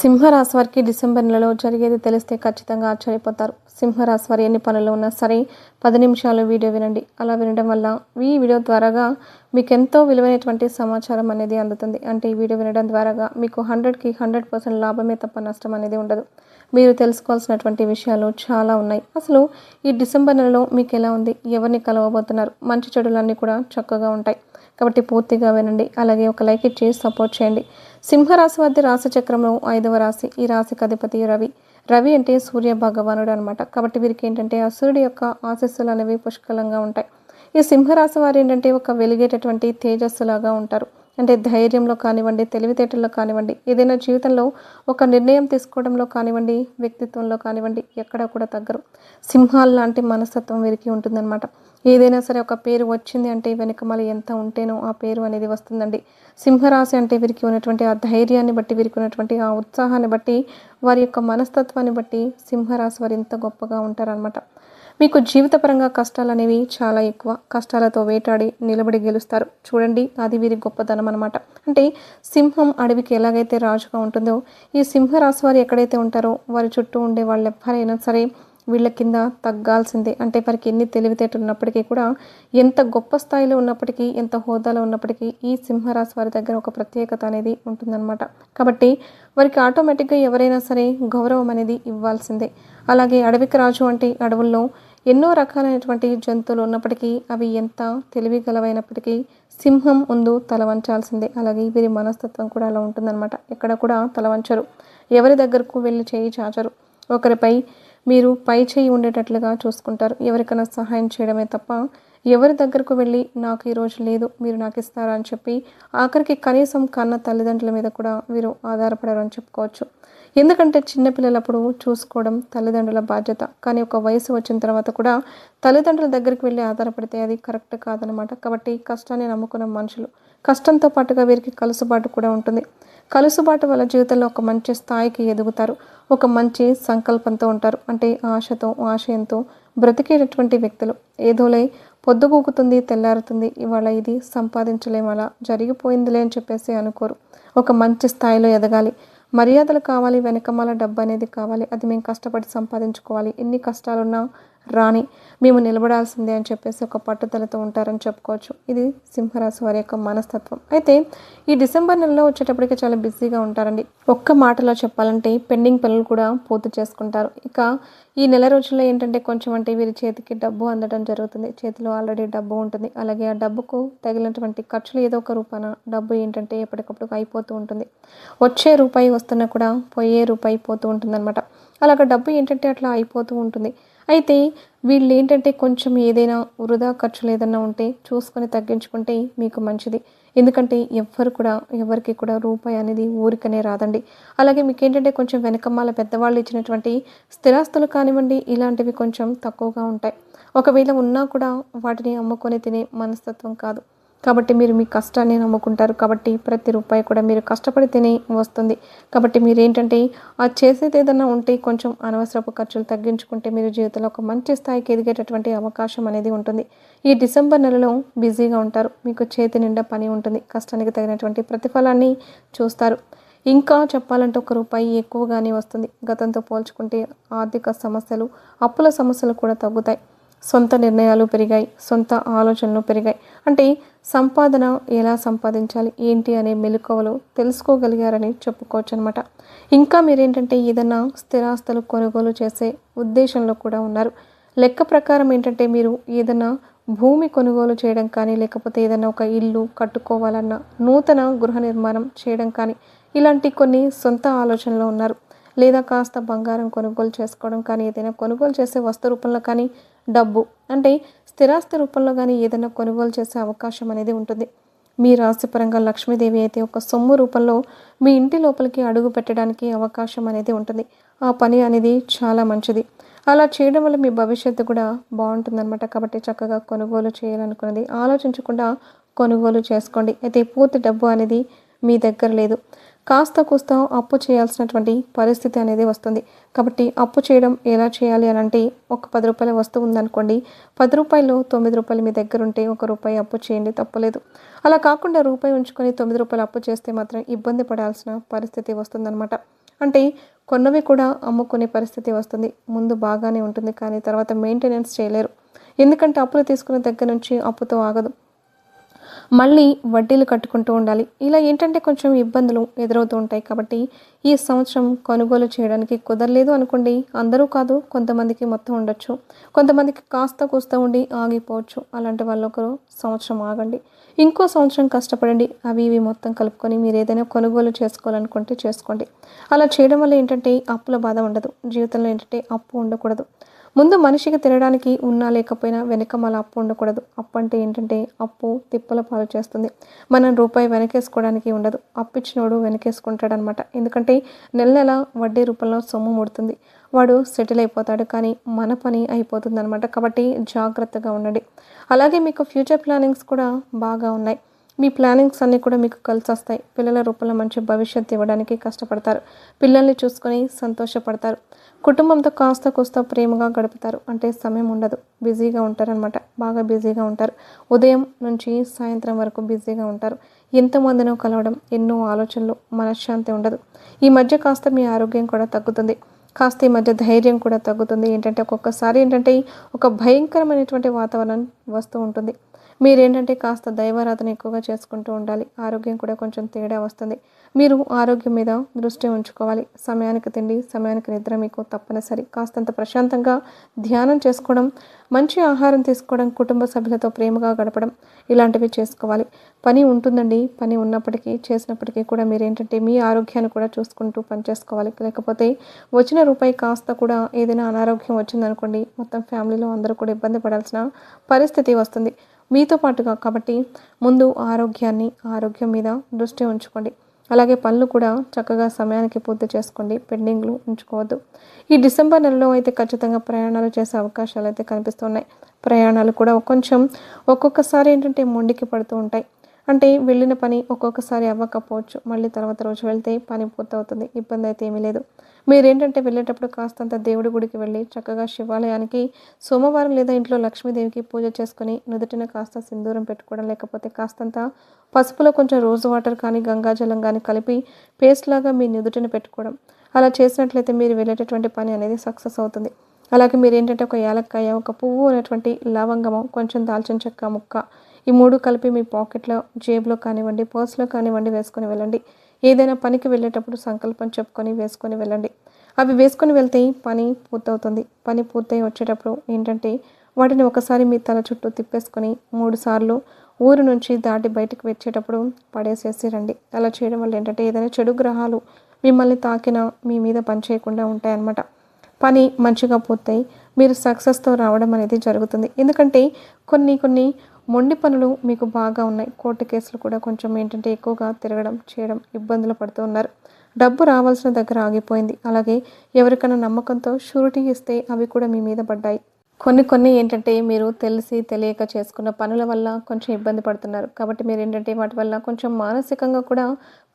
సింహరాశి వారికి డిసెంబర్ నెలలో జరిగేది తెలిస్తే ఖచ్చితంగా ఆశ్చర్యపోతారు. సింహరాశి వారి ఎన్ని పనులు ఉన్నా సరే పది నిమిషాలు వీడియో వినండి. అలా వినడం వల్ల ఈ వీడియో ద్వారాగా మీకు ఎంతో విలువైనటువంటి సమాచారం అనేది అందుతుంది. అంటే ఈ వీడియో వినడం ద్వారాగా మీకు హండ్రెడ్కి హండ్రెడ్ పర్సెంట్ లాభమే తప్ప నష్టం అనేది ఉండదు. మీరు తెలుసుకోవాల్సినటువంటి విషయాలు చాలా ఉన్నాయి. అసలు ఈ డిసెంబర్ నెలలో మీకు ఎలా ఉంది? ఎవరిని కలవబోతున్నారు? మంచి చెడులన్నీ కూడా చక్కగా ఉంటాయి. కాబట్టి పూర్తిగా వినండి. అలాగే ఒక లైక్ ఇచ్చి సపోర్ట్ చేయండి. సింహరాశి వద్ద రాశి చక్రంలో ఐదవ రాశి. ఈ రాశికి అధిపతి రవి. రవి అంటే సూర్య భగవానుడు అనమాట కాబట్టి వీరికి ఏంటంటే ఆ సూర్యుడి యొక్క ఆశస్సులు అనేవి పుష్కలంగా ఉంటాయి. ఈ సింహరాశి వారు ఏంటంటే ఒక వెలిగేటటువంటి తేజస్సులాగా ఉంటారు. అంటే ధైర్యంలో కానివ్వండి తెలివితేటల్లో కానివ్వండి ఏదైనా జీవితంలో ఒక నిర్ణయం తీసుకోవడంలో కానివ్వండి వ్యక్తిత్వంలో కానివ్వండి ఎక్కడా కూడా తగ్గరు. సింహాల్ లాంటి మనస్తత్వం వీరికి ఉంటుందన్నమాట. ఏదైనా సరే ఒక పేరు వచ్చింది అంటే వెనుక మళ్ళీ ఎంత ఉంటేనో ఆ పేరు అనేది వస్తుందండి. సింహరాశి అంటే వీరికి ఉన్నటువంటి ఆ ధైర్యాన్ని బట్టి వీరికి ఉన్నటువంటి ఆ ఉత్సాహాన్ని బట్టి వారి యొక్క మనస్తత్వాన్ని బట్టి సింహరాశి వారు ఇంత గొప్పగా ఉంటారనమాట మీకు జీవితపరంగా కష్టాలు అనేవి చాలా ఎక్కువ. కష్టాలతో వేటాడి నిలబడి గెలుస్తారు. చూడండి అది వీరి గొప్పతనం అనమాట అంటే సింహం అడవికి ఎలాగైతే రాజుగా ఉంటుందో ఈ సింహరాశి వారు ఎక్కడైతే ఉంటారో వారి చుట్టూ ఉండే వాళ్ళు ఎవరైనా సరే వీళ్ళ కింద తగ్గాల్సిందే. అంటే వారికి ఎన్ని తెలివితేటలు ఉన్నప్పటికీ కూడా ఎంత గొప్ప స్థాయిలో ఉన్నప్పటికీ ఎంత హోదాలో ఉన్నప్పటికీ ఈ సింహరాశి వారి దగ్గర ఒక ప్రత్యేకత అనేది ఉంటుందన్నమాట. కాబట్టి వారికి ఆటోమేటిక్గా ఎవరైనా సరే గౌరవం అనేది ఇవ్వాల్సిందే. అలాగే అడవికి రాజు అంటే అడవుల్లో ఎన్నో రకాలైనటువంటి జంతువులు ఉన్నప్పటికీ అవి ఎంత తెలివి గలవైనప్పటికీ సింహం ముందు తల వంచాల్సిందే. అలాగే వీరి మనస్తత్వం కూడా అలా ఉంటుందన్నమాట. ఎక్కడ కూడా తల వంచరు. ఎవరి దగ్గరకు వెళ్ళి చేయి చాచరు. ఒకరిపై మీరు పై చేయి ఉండేటట్లుగా చూసుకుంటారు. ఎవరికైనా సహాయం చేయడమే తప్ప ఎవరి దగ్గరకు వెళ్ళి నాకు ఈరోజు లేదు మీరు నాకు ఇస్తారా అని చెప్పి ఆఖరికి కనీసం కన్న తల్లిదండ్రుల మీద కూడా వీరు ఆధారపడరు అని చెప్పుకోవచ్చు. ఎందుకంటే చిన్నపిల్లలప్పుడు చూసుకోవడం తల్లిదండ్రుల బాధ్యత. కానీ ఒక వయసు వచ్చిన తర్వాత కూడా తల్లిదండ్రుల దగ్గరికి వెళ్ళి ఆధారపడితే అది కరెక్ట్ కాదనమాట కాబట్టి కష్టాన్ని నమ్ముకున్న మనుషులు. కష్టంతో పాటుగా వీరికి కలుసుబాటు కూడా ఉంటుంది. కలుసుబాటు వాళ్ళ జీవితంలో ఒక మంచి స్థాయికి ఎదుగుతారు. ఒక మంచి సంకల్పంతో ఉంటారు. అంటే ఆశతో ఆశయంతో బ్రతికేటటువంటి వ్యక్తులు. ఏదోలే పొద్దుగూకుతుంది తెల్లారుతుంది. ఇవాళ ఇది సంపాదించలేం అలా జరిగిపోయిందిలే అని చెప్పేసి అనుకోరు. ఒక మంచి స్థాయిలో ఎదగాలి. మర్యాదలు కావాలి వెనకమాల డబ్బు అనేది కావాలి. అది మేము కష్టపడి సంపాదించుకోవాలి. ఎన్ని కష్టాలున్నా రాని మేము నిలబడాల్సిందే అని చెప్పేసి ఒక పట్టుదలతో ఉంటారని చెప్పుకోవచ్చు. ఇది సింహరాశి వారి యొక్క మనస్తత్వం. అయితే ఈ డిసెంబర్ నెలలో వచ్చేటప్పటికి చాలా బిజీగా ఉంటారండి. ఒక్క మాటలో చెప్పాలంటే పెండింగ్ పనులు కూడా పూర్తి చేసుకుంటారు. ఇక ఈ నెల రోజుల్లో ఏంటంటే కొంచెం అంటే వీరి చేతికి డబ్బు అందడం జరుగుతుంది. చేతిలో ఆల్రెడీ డబ్బు ఉంటుంది. అలాగే ఆ డబ్బుకు తగిలినటువంటి ఖర్చులు ఏదో ఒక రూపాన డబ్బు ఏంటంటే ఎప్పటికప్పుడు అయిపోతూ ఉంటుంది. వచ్చే రూపాయి వస్తున్నా కూడా పోయే రూపాయి పోతూ ఉంటుంది అనమాట అలాగ డబ్బు ఏంటంటే అట్లా అయిపోతూ ఉంటుంది. అయితే వీళ్ళు ఏంటంటే కొంచెం ఏదైనా వృధా ఖర్చులు ఏదైనా ఉంటే చూసుకొని తగ్గించుకుంటే మీకు మంచిది. ఎందుకంటే ఎవ్వరు కూడా ఎవరికి కూడా రూపాయి అనేది ఊరికనే రాదండి. అలాగే మీకు ఏంటంటే కొంచెం వెనకమ్మాల పెద్దవాళ్ళు ఇచ్చినటువంటి స్థిరాస్తులు కానివ్వండి ఇలాంటివి కొంచెం తక్కువగా ఉంటాయి. ఒకవేళ ఉన్నా కూడా వాటిని అమ్ముకొని తినే మనస్తత్వం కాదు. కాబట్టి మీరు మీ కష్టాన్ని నమ్ముకుంటారు. కాబట్టి ప్రతి రూపాయి కూడా మీరు కష్టపడి తిని వస్తుంది. కాబట్టి మీరు ఏంటంటే ఆ చేసేది ఏదైనా ఉంటే కొంచెం అనవసరపు ఖర్చులు తగ్గించుకుంటే మీరు జీవితంలో ఒక మంచి స్థాయికి ఎదిగేటటువంటి అవకాశం అనేది ఉంటుంది. ఈ డిసెంబర్ నెలలో బిజీగా ఉంటారు. మీకు చేతి నిండా పని ఉంటుంది. కష్టానికి తగినటువంటి ప్రతిఫలాన్ని చూస్తారు. ఇంకా చెప్పాలంటే ఒక రూపాయి ఎక్కువగానే వస్తుంది. గతంతో పోల్చుకుంటే ఆర్థిక సమస్యలు అప్పుల సమస్యలు కూడా తగ్గుతాయి. సొంత నిర్ణయాలు పెరిగాయి సొంత ఆలోచనలు పెరిగాయి. అంటే సంపాదన ఎలా సంపాదించాలి ఏంటి అనే మెలకువలు తెలుసుకోగలిగారని చెప్పుకోవచ్చు అనమాట ఇంకా మీరేంటంటే ఏదైనా స్థిరాస్తులు కొనుగోలు చేసే ఉద్దేశంలో కూడా ఉన్నారు. లెక్క ప్రకారం ఏంటంటే మీరు ఏదైనా భూమి కొనుగోలు చేయడం కానీ లేకపోతే ఏదైనా ఒక ఇల్లు కట్టుకోవాలన్నా నూతన గృహ నిర్మాణం చేయడం కానీ ఇలాంటి కొన్ని సొంత ఆలోచనలో ఉన్నారు. లేదా కాస్త బంగారం కొనుగోలు చేసుకోవడం కానీ ఏదైనా కొనుగోలు చేసే వస్తు రూపంలో కానీ డబ్బు. అంటే స్థిరాస్తి రూపంలో కానీ ఏదైనా కొనుగోలు చేసే అవకాశం అనేది ఉంటుంది. మీ రాశిపరంగా లక్ష్మీదేవి అయితే ఒక సొమ్ము రూపంలో మీ ఇంటి లోపలికి అడుగు పెట్టడానికి అవకాశం అనేది ఉంటుంది. ఆ పని అనేది చాలా మంచిది. అలా చేయడం వల్ల మీ భవిష్యత్తు కూడా బాగుంటుందన్నమాట. కాబట్టి చక్కగా కొనుగోలు చేయాలనుకున్నది ఆలోచించకుండా కొనుగోలు చేసుకోండి. అయితే పూర్తి డబ్బు అనేది మీ దగ్గర లేదు. కాస్త కూస్త అప్పు చేయాల్సినటువంటి పరిస్థితి అనేది వస్తుంది. కాబట్టి అప్పు చేయడం ఎలా చేయాలి అని అంటే ఒక పది రూపాయల వస్తువు ఉందనుకోండి పది రూపాయలు తొమ్మిది రూపాయలు మీ దగ్గర ఉంటే ఒక రూపాయి అప్పు చేయండి తప్పలేదు. అలా కాకుండా రూపాయి ఉంచుకొని తొమ్మిది రూపాయలు అప్పు చేస్తే మాత్రం ఇబ్బంది పడాల్సిన పరిస్థితి వస్తుందన్నమాట. అంటే కొన్నవి కూడా అమ్ముకునే పరిస్థితి వస్తుంది. ముందు బాగానే ఉంటుంది కానీ తర్వాత మెయింటెనెన్స్ చేయలేరు. ఎందుకంటే అప్పులు తీసుకున్న దగ్గర నుంచి అప్పుతో ఆగదు. మళ్ళీ వడ్డీలు కట్టుకుంటూ ఉండాలి. ఇలా ఏంటంటే కొంచెం ఇబ్బందులు ఎదురవుతూ ఉంటాయి కాబట్టి ఈ సంవత్సరం కొనుగోలు చేయడానికి కుదరలేదు అనుకోండి. అందరూ కాదు కొంతమందికి మొత్తం ఉండొచ్చు. కొంతమందికి కాస్త కూస్త ఉండి ఆగిపోవచ్చు. అలాంటి వాళ్ళు ఒకరు సంవత్సరం ఆగండి. ఇంకో సంవత్సరం కష్టపడండి. అవి ఇవి మొత్తం కలుపుకొని మీరు ఏదైనా కొనుగోలు చేసుకోవాలనుకుంటే చేసుకోండి. అలా చేయడం వల్ల ఏంటంటే అప్పుల బాధ ఉండదు. జీవితంలో ఏంటంటే అప్పు ఉండకూడదు. ముందు మనిషికి తినడానికి ఉన్నా లేకపోయినా వెనక మళ్ళీ అప్పు ఉండకూడదు. అప్పు అంటే ఏంటంటే అప్పు తిప్పల పాలు చేస్తుంది. మనం రూపాయి వెనకేసుకోవడానికి ఉండదు. అప్పు ఇచ్చినోడు వెనకేసుకుంటాడనమాట. ఎందుకంటే నెల నెల వడ్డీ రూపంలో సొమ్ము ముడుతుంది. వాడు సెటిల్ అయిపోతాడు కానీ మన పని అయిపోతుంది అనమాట కాబట్టి జాగ్రత్తగా ఉండండి. అలాగే మీకు ఫ్యూచర్ ప్లానింగ్స్ కూడా బాగా ఉన్నాయి. మీ ప్లానింగ్స్ అన్నీ కూడా మీకు కలిసి వస్తాయి పిల్లల రూపంలో మంచి భవిష్యత్తు ఇవ్వడానికి కష్టపడతారు. పిల్లల్ని చూసుకొని సంతోషపడతారు. కుటుంబంతో కాస్త కూస్త ప్రేమగా గడుపుతారు. అంటే సమయం ఉండదు. బిజీగా ఉంటారనమాట బాగా బిజీగా ఉంటారు. ఉదయం నుంచి సాయంత్రం వరకు బిజీగా ఉంటారు. ఎంతమందినో కలవడం ఎన్నో ఆలోచనలు మనశ్శాంతి ఉండదు. ఈ మధ్య కాస్త మీ ఆరోగ్యం కూడా తగ్గుతుంది. కాస్త ఈ మధ్య ధైర్యం కూడా తగ్గుతుంది. ఏంటంటే ఒక్కొక్కసారి ఏంటంటే ఒక భయంకరమైనటువంటి వాతావరణం వస్తూ ఉంటుంది. మీరేంటంటే కాస్త దైవారాధన ఎక్కువగా చేసుకుంటూ ఉండాలి. ఆరోగ్యం కూడా కొంచెం తేడా వస్తుంది. మీరు ఆరోగ్యం మీద దృష్టి ఉంచుకోవాలి. సమయానికి తిండి సమయానికి నిద్ర మీకు తప్పనిసరి. కాస్తంత ప్రశాంతంగా ధ్యానం చేసుకోవడం మంచి ఆహారం తీసుకోవడం కుటుంబ సభ్యులతో ప్రేమగా గడపడం ఇలాంటివి చేసుకోవాలి. పని ఉంటుందండి. పని ఉన్నప్పటికీ చేసినప్పటికీ కూడా మీరేంటంటే మీ ఆరోగ్యాన్ని కూడా చూసుకుంటూ పని చేసుకోవాలి లేకపోతే వచ్చిన రూపాయి కాస్త కూడా ఏదైనా అనారోగ్యం వచ్చిందనుకోండి మొత్తం ఫ్యామిలీలో అందరూ కూడా ఇబ్బంది పడాల్సిన పరిస్థితి వస్తుంది. మీతో పాటుగా కాబట్టి ముందు ఆరోగ్యాన్ని ఆరోగ్యం మీద దృష్టి ఉంచుకోండి. అలాగే పనులు కూడా చక్కగా సమయానికి పూర్తి చేసుకోండి. పెండింగ్లు ఉంచుకోవద్దు. ఈ డిసెంబర్ నెలలో అయితే ఖచ్చితంగా ప్రయాణాలు చేసే అవకాశాలు అయితే కనిపిస్తున్నాయి ప్రయాణాలు కూడా కొంచెం ఒక్కొక్కసారి ఏంటంటే మొండికి పడుతూ ఉంటాయి. అంటే వెళ్ళిన పని ఒక్కొక్కసారి అవ్వకపోవచ్చు. మళ్ళీ తర్వాత రోజు వెళ్తే పని పూర్తవుతుంది. ఇబ్బంది అయితే ఏమీ లేదు. మీరేంటంటే వెళ్ళేటప్పుడు కాస్తంత దేవుడి గుడికి వెళ్ళి చక్కగా శివాలయానికి సోమవారం లేదా ఇంట్లో లక్ష్మీదేవికి పూజ చేసుకుని నుదుటిన కాస్త సింధూరం పెట్టుకోవడం లేకపోతే కాస్తంత పసుపులో కొంచెం రోజు వాటర్ కానీ గంగాజలం కానీ కలిపి పేస్ట్ లాగా మీ నుదుటిన పెట్టుకోవడం. అలా చేసినట్లయితే మీరు వెళ్ళేటటువంటి పని అనేది సక్సెస్ అవుతుంది. అలాగే మీరు ఏంటంటే ఒక యాలక్కాయ ఒక పువ్వు అనేటువంటి లవంగము కొంచెం దాల్చిన చెక్క ముక్క ఈ మూడు కలిపి మీ పాకెట్లో జేబులో కానివ్వండి పర్స్లో కానివ్వండి వేసుకొని వెళ్ళండి. ఏదైనా పనికి వెళ్ళేటప్పుడు సంకల్పం చెప్పుకొని వేసుకొని వెళ్ళండి. అవి వేసుకొని వెళ్తే పని పూర్తవుతుంది. పని పూర్తయి వచ్చేటప్పుడు ఏంటంటే వాటిని ఒకసారి మీ తల చుట్టూ తిప్పేసుకొని మూడుసార్లు ఊరు నుంచి దాటి బయటకు వచ్చేటప్పుడు పడేసేసి రండి. అలా చేయడం వల్ల ఏంటంటే ఏదైనా చెడు గ్రహాలు మిమ్మల్ని తాకిన మీ మీద పనిచేయకుండా ఉంటాయన్నమాట. పని మంచిగా పూర్తయి మీరు సక్సెస్తో రావడం అనేది జరుగుతుంది. ఎందుకంటే కొన్ని కొన్ని మొండి పనులు మీకు బాగా ఉన్నాయి. కోర్టు కేసులు కూడా కొంచెం ఏంటంటే ఎక్కువగా తిరగడం చేయడం ఇబ్బందులు పడుతూ ఉన్నారు. డబ్బు రావాల్సిన దగ్గర ఆగిపోయింది. అలాగే ఎవరికైనా నమ్మకంతో షూరిటీ ఇస్తే అవి కూడా మీ మీద పడ్డాయి. కొన్ని కొన్ని ఏంటంటే మీరు తెలిసి తెలియక చేసుకున్న పనుల వల్ల కొంచెం ఇబ్బంది పడుతున్నారు. కాబట్టి మీరు ఏంటంటే వాటి వల్ల కొంచెం మానసికంగా కూడా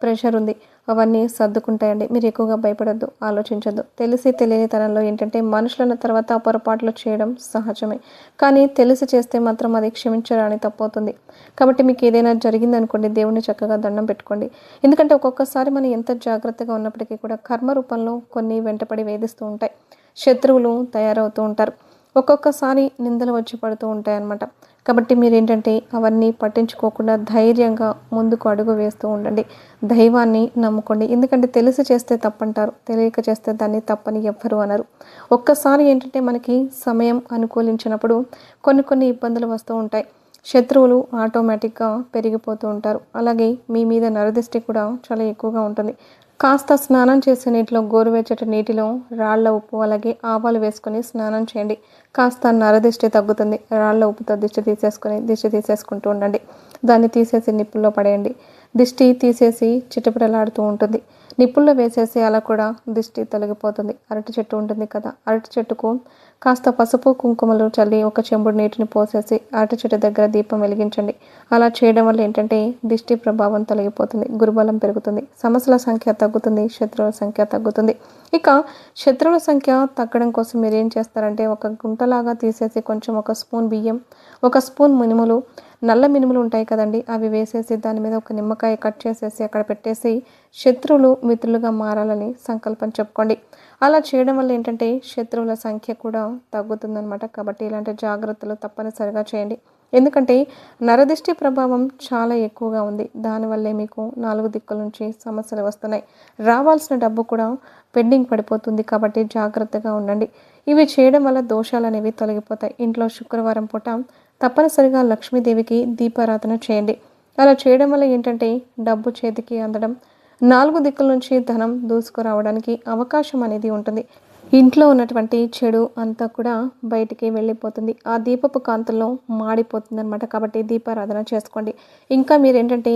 ప్రెషర్ ఉంది. అవన్నీ సర్దుకుంటాయండి. మీరు ఎక్కువగా భయపడద్దు ఆలోచించద్దు. తెలిసి తెలియని తనంలో ఏంటంటే మనుషులన్న తర్వాత పొరపాట్లు చేయడం సహజమే. కానీ తెలిసి చేస్తే మాత్రం అది క్షమించరాని తప్పవుతుంది. కాబట్టి మీకు ఏదైనా జరిగిందనుకోండి దేవుణ్ణి చక్కగా దండం పెట్టుకోండి. ఎందుకంటే ఒక్కొక్కసారి మనం ఎంత జాగ్రత్తగా ఉన్నప్పటికీ కూడా కర్మ రూపంలో కొన్ని వెంటపడి వేధిస్తూ ఉంటాయి. శత్రువులు తయారవుతూ ఉంటారు. ఒక్కొక్కసారి నిందలు వచ్చి పడుతూ ఉంటాయన్నమాట. కాబట్టి మీరు ఏంటంటే అవన్నీ పట్టించుకోకుండా ధైర్యంగా ముందుకు అడుగు వేస్తూ ఉండండి. దైవాన్ని నమ్ముకోండి. ఎందుకంటే తెలిసి చేస్తే తప్పంటారు. తెలియక చేస్తే దాన్ని తప్పని ఎవ్వరు అనరు. ఒక్కసారి ఏంటంటే మనకి సమయం అనుకూలించినప్పుడు కొన్ని కొన్ని ఇబ్బందులు వస్తూ ఉంటాయి. శత్రువులు ఆటోమేటిక్గా పెరిగిపోతూ ఉంటారు. అలాగే మీ మీద నరదృష్టి కూడా చాలా ఎక్కువగా ఉంటుంది. కాస్త స్నానం చేసే నీటిలో గోరువెచ్చటి నీటిలో రాళ్ళ ఉప్పు అలాగే ఆవాలు వేసుకొని స్నానం చేయండి. కాస్త నరదిష్టి తగ్గుతుంది. రాళ్ళ ఉప్పుతో దిష్టి తీసేసుకొని దిష్టి తీసేసుకుంటూ ఉండండి. దాన్ని తీసేసి నిప్పుల్లో పడేయండి. దిష్టి తీసేసి చిటపిటలాడుతూ ఉంటుంది. నిప్పుల్లో వేసేసి అలా కూడా దిష్టి తొలగిపోతుంది. అరటి చెట్టు ఉంటుంది కదా అరటి చెట్టుకు కాస్త పసుపు కుంకుమలు చల్లి ఒక చెంబుడు నీటిని పోసేసి అరటి చెట్టు దగ్గర దీపం వెలిగించండి. అలా చేయడం వల్ల ఏంటంటే దిష్టి ప్రభావం తొలగిపోతుంది గురుబలం పెరుగుతుంది సమస్యల సంఖ్య తగ్గుతుంది శత్రువుల సంఖ్య తగ్గుతుంది. ఇక శత్రువుల సంఖ్య తగ్గడం కోసం మీరు ఏం చేస్తారంటే ఒక గుంటలాగా తీసేసి కొంచెం ఒక స్పూన్ బియ్యం ఒక స్పూన్ మినుములు నల్ల మినుములు ఉంటాయి కదండి అవి వేసేసి దాని మీద ఒక నిమ్మకాయ కట్ చేసేసి అక్కడ పెట్టేసి శత్రువులు మిత్రులుగా మారాలని సంకల్పం చెప్పుకోండి. అలా చేయడం వల్ల ఏంటంటే శత్రువుల సంఖ్య కూడా తగ్గుతుందనమాట కాబట్టి ఇలాంటి జాగ్రత్తలు తప్పనిసరిగా చేయండి. ఎందుకంటే నరదిష్టి ప్రభావం చాలా ఎక్కువగా ఉంది. దానివల్లే మీకు నాలుగు దిక్కుల నుంచి సమస్యలు వస్తున్నాయి. రావాల్సిన డబ్బు కూడా పెండింగ్ పడిపోతుంది కాబట్టి జాగ్రత్తగా ఉండండి. ఇవి చేయడం వల్ల దోషాలు అనేవి తొలగిపోతాయి. ఇంట్లో శుక్రవారం పూట తప్పనిసరిగా లక్ష్మీదేవికి దీపారాధన చేయండి. అలా చేయడం వల్ల ఏంటంటే డబ్బు చేతికి అందడం నాలుగు దిక్కుల నుంచి ధనం దూసుకురావడానికి అవకాశం అనేది ఉంటుంది. ఇంట్లో ఉన్నటువంటి చెడు అంతా కూడా బయటికి వెళ్ళిపోతుంది. ఆ దీపపు కాంతుల్లో మాడిపోతుంది అనమాట కాబట్టి దీపారాధన చేసుకోండి. ఇంకా మీరు ఏంటంటే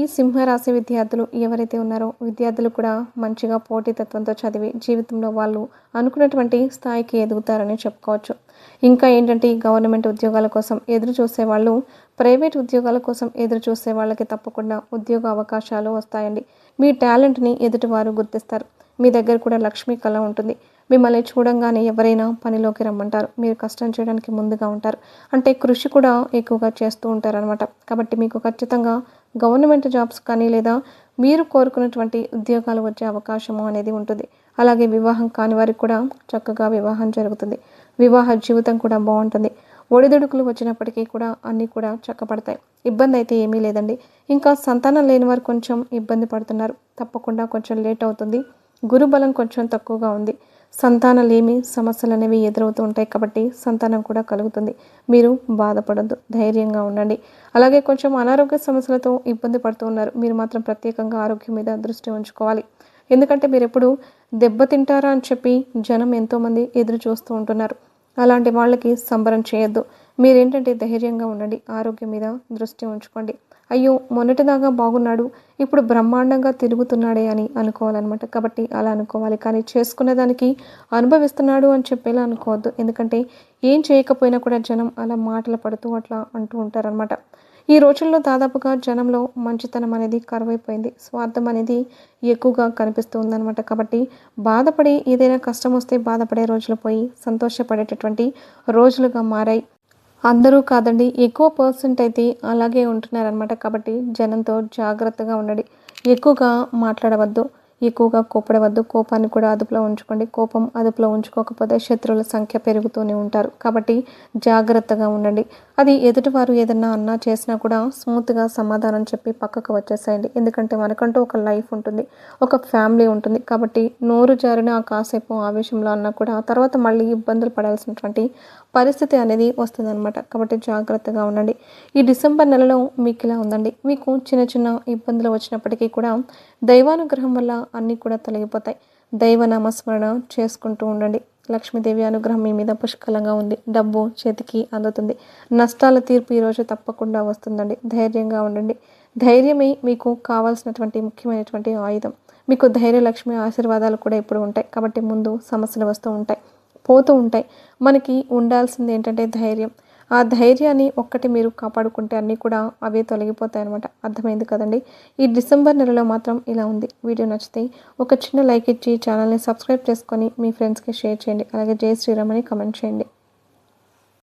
ఈ సింహరాశి విద్యార్థులు ఎవరైతే ఉన్నారో విద్యార్థులు కూడా మంచిగా పోటీతత్వంతో చదివి జీవితంలో వాళ్ళు అనుకున్నటువంటి స్థాయికి ఎదుగుతారని చెప్పుకోవచ్చు. ఇంకా ఏంటంటే గవర్నమెంట్ ఉద్యోగాల కోసం ఎదురు చూసే వాళ్ళు ప్రైవేట్ ఉద్యోగాల కోసం ఎదురు చూసే వాళ్ళకి తప్పకుండా ఉద్యోగ అవకాశాలు వస్తాయండి. మీ టాలెంట్ని ఎదుటివారు గుర్తిస్తారు. మీ దగ్గర కూడా లక్ష్మీ కళ ఉంటుంది. మిమ్మల్ని చూడంగానే ఎవరైనా పనిలోకి రమ్మంటారు. మీరు కష్టం చేయడానికి ముందుగా ఉంటారు. అంటే కృషి కూడా ఎక్కువగా చేస్తూ ఉంటారనమాట కాబట్టి మీకు ఖచ్చితంగా గవర్నమెంట్ జాబ్స్ కానీ లేదా మీరు కోరుకున్నటువంటి ఉద్యోగాలు వచ్చే అవకాశము అనేది ఉంటుంది. అలాగే వివాహం కాని వారికి కూడా చక్కగా వివాహం జరుగుతుంది. వివాహ జీవితం కూడా బాగుంటుంది. ఒడిదుడుకులు వచ్చినప్పటికీ కూడా అన్నీ కూడా చక్కపడతాయి ఇబ్బంది అయితే ఏమీ లేదండి. ఇంకా సంతానం లేని వారు కొంచెం ఇబ్బంది పడుతున్నారు. తప్పకుండా కొంచెం లేట్ అవుతుంది. గురుబలం కొంచెం తక్కువగా ఉంది. సంతానలేమి సమస్యలు అనేవి ఎదురవుతూ ఉంటాయి కాబట్టి సంతానం కూడా కలుగుతుంది. మీరు బాధపడద్దు ధైర్యంగా ఉండండి. అలాగే కొంచెం అనారోగ్య సమస్యలతో ఇబ్బంది పడుతూ ఉన్నారు. మీరు మాత్రం ప్రత్యేకంగా ఆరోగ్యం మీద దృష్టి ఉంచుకోవాలి. ఎందుకంటే మీరు ఎప్పుడు దెబ్బతింటారా అని చెప్పి జనం ఎంతోమంది ఎదురు చూస్తూ ఉంటున్నారు. అలాంటి వాళ్ళకి సంబరం చేయొద్దు. మీరేంటంటే ధైర్యంగా ఉండండి ఆరోగ్యం మీద దృష్టి ఉంచుకోండి. అయ్యో మొన్నటిదాకా బాగున్నాడు ఇప్పుడు బ్రహ్మాండంగా తిరుగుతున్నాడే అని అనుకోవాలన్నమాట. కాబట్టి అలా అనుకోవాలి. కానీ చేసుకున్న దానికి అనుభవిస్తున్నాడు అని చెప్పేలా అనుకోవద్దు. ఎందుకంటే ఏం చేయకపోయినా కూడా జనం అలా మాటలు పడుతూ అట్లా అంటూ ఉంటారనమాట ఈ రోజుల్లో దాదాపుగా జనంలో మంచితనం అనేది కరువైపోయింది. స్వార్థం అనేది ఎక్కువగా కనిపిస్తూ ఉందన్నమాట. కాబట్టి బాధపడి ఏదైనా కష్టం వస్తే బాధపడే రోజులు పోయి సంతోషపడేటటువంటి రోజులుగా మారాయి. అందరూ కాదండి ఎక్కువ పర్సెంట్ అయితే అలాగే ఉంటున్నారనమాట కాబట్టి జనంతో జాగ్రత్తగా ఉండండి. ఎక్కువగా మాట్లాడవద్దు ఎక్కువగా కోపడవద్దు. కోపాన్ని కూడా అదుపులో ఉంచుకోండి. కోపం అదుపులో ఉంచుకోకపోతే శత్రువుల సంఖ్య పెరుగుతూనే ఉంటారు. కాబట్టి జాగ్రత్తగా ఉండండి. అది ఎదుటివారు ఏదన్నా అన్నా చేసినా కూడా స్మూత్గా సమాధానం చెప్పి పక్కకు వచ్చేసేయండి. ఎందుకంటే మనకంటూ ఒక లైఫ్ ఉంటుంది ఒక ఫ్యామిలీ ఉంటుంది. కాబట్టి నోరు జారిన ఆ కాసేపు ఆవేశంలో అన్నా కూడా తర్వాత మళ్ళీ ఇబ్బందులు పడాల్సినటువంటి పరిస్థితి అనేది వస్తుందన్నమాట. కాబట్టి జాగ్రత్తగా ఉండండి. ఈ డిసెంబర్ నెలలో మీకు ఇలా ఉందండి. మీకు చిన్న చిన్న ఇబ్బందులు వచ్చినప్పటికీ కూడా దైవానుగ్రహం వల్ల అన్నీ కూడా తొలగిపోతాయి. దైవ నామస్మరణ చేసుకుంటూ ఉండండి. లక్ష్మీదేవి అనుగ్రహం మీ మీద పుష్కలంగా ఉంది. డబ్బు చేతికి అందుతుంది. నష్టాల తీర్పు ఈరోజు తప్పకుండా వస్తుందండి. ధైర్యంగా ఉండండి. ధైర్యమే మీకు కావాల్సినటువంటి ముఖ్యమైనటువంటి ఆయుధం. మీకు ధైర్యలక్ష్మి ఆశీర్వాదాలు కూడా ఇప్పుడు ఉంటాయి. కాబట్టి ముందు సమస్యలు వస్తూ ఉంటాయి పోతూ ఉంటాయి. మనకి ఉండాల్సింది ఏంటంటే ధైర్యం. ఆ ధైర్యాన్ని ఒక్కటి మీరు కాపాడుకుంటే అన్నీ కూడా అవే తొలగిపోతాయి అనమాట అర్థమైంది కదండి? ఈ డిసెంబర్ నెలలో మాత్రం ఇలా ఉంది. వీడియో నచ్చితే ఒక చిన్న లైక్ ఇచ్చి ఛానల్ని సబ్స్క్రైబ్ చేసుకొని మీ ఫ్రెండ్స్కి షేర్ చేయండి. అలాగే జై శ్రీరామ్ అని కమెంట్ చేయండి.